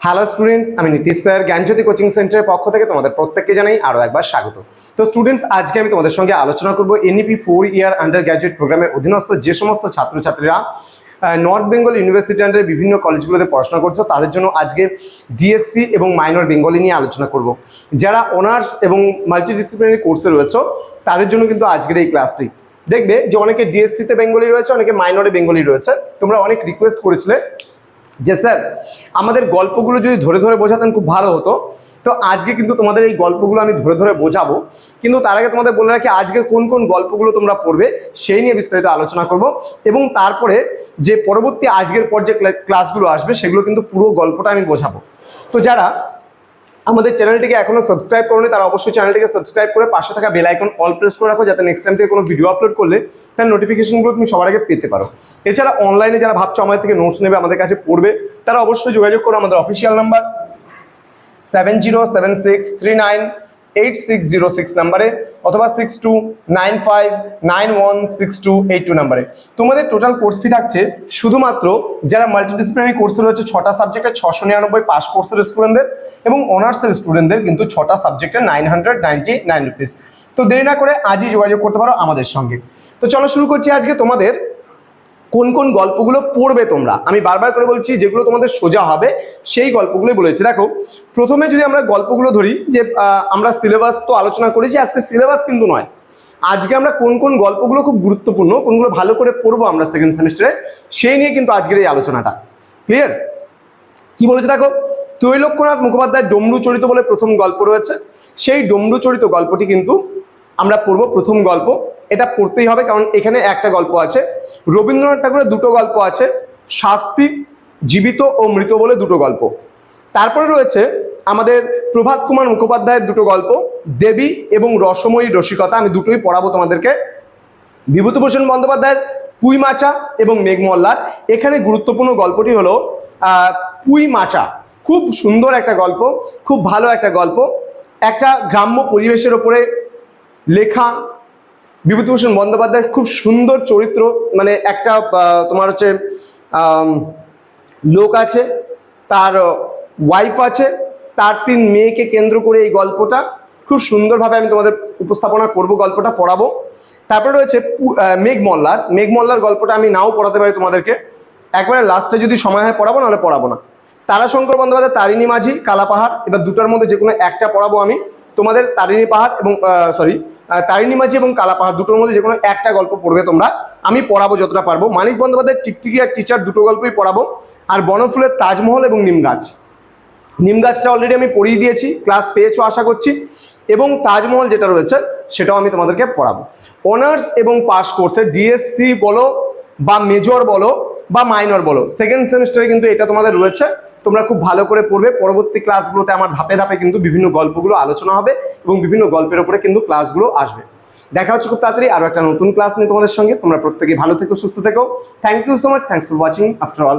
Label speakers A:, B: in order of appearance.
A: Hello students আমি Nitish sir, জ্ঞানজ্যোতি coaching সেন্টারের পক্ষ থেকে তোমাদের প্রত্যেককে জানাই আরও একবার স্বাগত। তো স্টুডেন্টস আজকে আমি তোমাদের সঙ্গে আলোচনা করব NEP four year undergraduate প্রোগ্রামের অধীনস্থ যে সমস্ত ছাত্রছাত্রীরা নর্থ বেঙ্গল ইউনিভার্সিটি আন্ডারে বিভিন্ন কলেজগুলোতে পড়াশোনা করছ, তাদের জন্য আজকে ডিএসসি এবং মাইনর বেঙ্গলি নিয়ে আলোচনা করব। যারা অনার্স এবং মাল্টিডিসিপ্লিনারি কোর্সে রয়েছে, তাদের জন্য কিন্তু আজকের এই ক্লাসটি দেখবে যে অনেকে ডিএসসিতে বেঙ্গলি রয়েছে, অনেকে মাইনরে বেঙ্গলি রয়েছে। তোমরা অনেক রিকোয়েস্ট করেছিলে যে স্যার, আমাদের গল্পগুলো যদি ধরে ধরে বোঝাতেন খুব ভালো হতো। তো আজকে কিন্তু তোমাদের এই গল্পগুলো আমি ধরে ধরে বোঝাবো। কিন্তু তার আগে তোমাদের বলে রাখি, আজকে কোন কোন গল্পগুলো তোমরা পড়বে সেই নিয়ে বিস্তারিত আলোচনা করব। এবং তারপরে যে পরবর্তী আজকের পর যে ক্লাসগুলো আসবে, সেগুলো কিন্তু পুরো গল্পটা আমি বোঝাবো। তো যারা আমাদের চ্যানেলটিকে এখনও সাবস্ক্রাইব করোনি, তারা অবশ্যই চ্যানেলটিকে সাবস্ক্রাইব করে পাশে থাকা বেল আইকন অল প্রেস করে রাখো, যাতে নেক্সট টাইম থেকে কোনো ভিডিও আপলোড করলে তার নোটিফিকেশনগুলো তুমি সবার আগে পেতে পারো। এছাড়া অনলাইনে যারা ভাবছ আমাদের থেকে নোটস নেবে, আমাদের কাছে পড়বে, তারা অবশ্যই যোগাযোগ করো, আমাদের official number seven zero seven six three nine eight six zero six নাম্বারে অথবা six two nine five nine one six two eight two নাম্বারে। তোমাদের টোটাল কোর্স ফি থাকছে শুধুমাত্র যারা মাল্টিডিসিপ্লিনারি কোর্সে রয়েছে, ছটা সাবজেক্টে ছশো নিরানব্বই পাস কোর্সের স্টুডেন্টদের এবং অনার্সের স্টুডেন্টদের কিন্তু ছটা সাবজেক্টে nine hundred ninety nine rupees তো দেরি না করে আজই যোগাযোগ করতে পারো আমাদের সঙ্গে। তো চলো শুরু করছি আজকে তোমাদের কোন কোন গল্পগুলো পড়বে তোমরা? আমি বারবার করে বলছি, যেগুলো তোমাদের সোজা হবে, সেই গল্পগুলোই বলেছি দেখো, প্রথমে যদি আমরা গল্পগুলো ধরি, যে আমরা সিলেবাস তো আলোচনা করেছি, আজকে সিলেবাস কিন্তু নয়। আজকে আমরা কোন কোন গল্পগুলো খুব গুরুত্বপূর্ণ, কোনগুলো ভালো করে পড়ব আমরা সেকেন্ড সেমিস্টারে সেই নিয়ে কিন্তু আজকের এই আলোচনাটা। ক্লিয়ার কি বলেছে দেখো? তৈলক্যনাথ মুখোপাধ্যায়ের ডমরু চরিত বলে প্রথম গল্প রয়েছে। সেই ডমরু চরিত গল্পটি কিন্তু আমরা পড়ব প্রথম গল্প। এটা পড়তেই হবে, কারণ এখানে একটা গল্প আছে। রবীন্দ্রনাথ ঠাকুরের দুটো গল্প আছে, শাস্তি, জীবিত ও মৃত বলে দুটো গল্প। তারপরে রয়েছে আমাদের প্রভাত কুমার মুখোপাধ্যায়ের দুটো গল্প, দেবী এবং রসময়ী রসিকতা। আমি দুটোই পড়াবো তোমাদেরকে। বিভূতিভূষণ বন্দ্যোপাধ্যায়ের পুই মাচা এবং মেঘমল্লার। এখানে গুরুত্বপূর্ণ গল্পটি হলো পুই মাচা। খুব সুন্দর একটা গল্প, খুব ভালো একটা গল্প। একটা গ্রাম্য পরিবেশের ওপরে লেখা বিভূতিভূষণ বন্দ্যোপাধ্যায়ের খুব সুন্দর চরিত্র মানে একটা তোমার হচ্ছে লোক আছে, তার ওয়াইফ আছে, তার তিন মেয়েকে কেন্দ্র করে এই গল্পটা, খুব সুন্দরভাবে আমি তোমাদের উপস্থাপনা করব, গল্পটা পড়াবো। তারপরে রয়েছে মেঘ মল্লার। মেঘ মল্লার গল্পটা আমি নাও পড়াতে পারি তোমাদেরকে। একবারে লাস্টে যদি সময় হয় পড়াবো, নাহলে পড়াবো না। তারাশঙ্কর বন্দ্যোপাধ্যায়, তারিণী মাঝি, কালাপাহাড়, এবার দুটার মধ্যে যে কোনো একটা পড়াবো আমি। তোমাদের তারিণী পাহাড় এবং সরি তারিণী মাঝি এবং কালাপাহাড় দুটোর মধ্যে যে কোনো একটা গল্প পড়বে তোমরা। আমি পড়াবো যতটা পারব। মানিক বন্দ্যোপাধ্যায়, টিকটিকি আর টিচার দুটো গল্পই পড়াবো। আর বনফুলের তাজমহল এবং নিম গাছ নিম গাছটা অলরেডি আমি পড়িয়ে দিয়েছি ক্লাস পেয়েছ আশা করছি। এবং তাজমহল যেটা রয়েছে, সেটাও আমি তোমাদেরকে পড়াবো। অনার্স এবং পাস কোর্সে ডিএসসি বলো বা মেজর বলো বা মাইনর বলো সেকেন্ড সেমিস্টারে কিন্তু এটা তোমাদের রয়েছে। তোমরা খুব ভালো করে পড়বে। পরবর্তী ক্লাসগুলোতে আমার ধাপে ধাপে কিন্তু বিভিন্ন গল্পগুলো আলোচনা হবে এবং বিভিন্ন গল্পের উপরে কিন্তু ক্লাসগুলো আসবে। দেখা হচ্ছে খুব তাড়াতাড়ি আরও একটা নতুন ক্লাস নিয়ে তোমাদের সঙ্গে। তোমরা প্রত্যেকে ভালো থেকো, সুস্থ থেকো। Thank you so much thanks for watching after all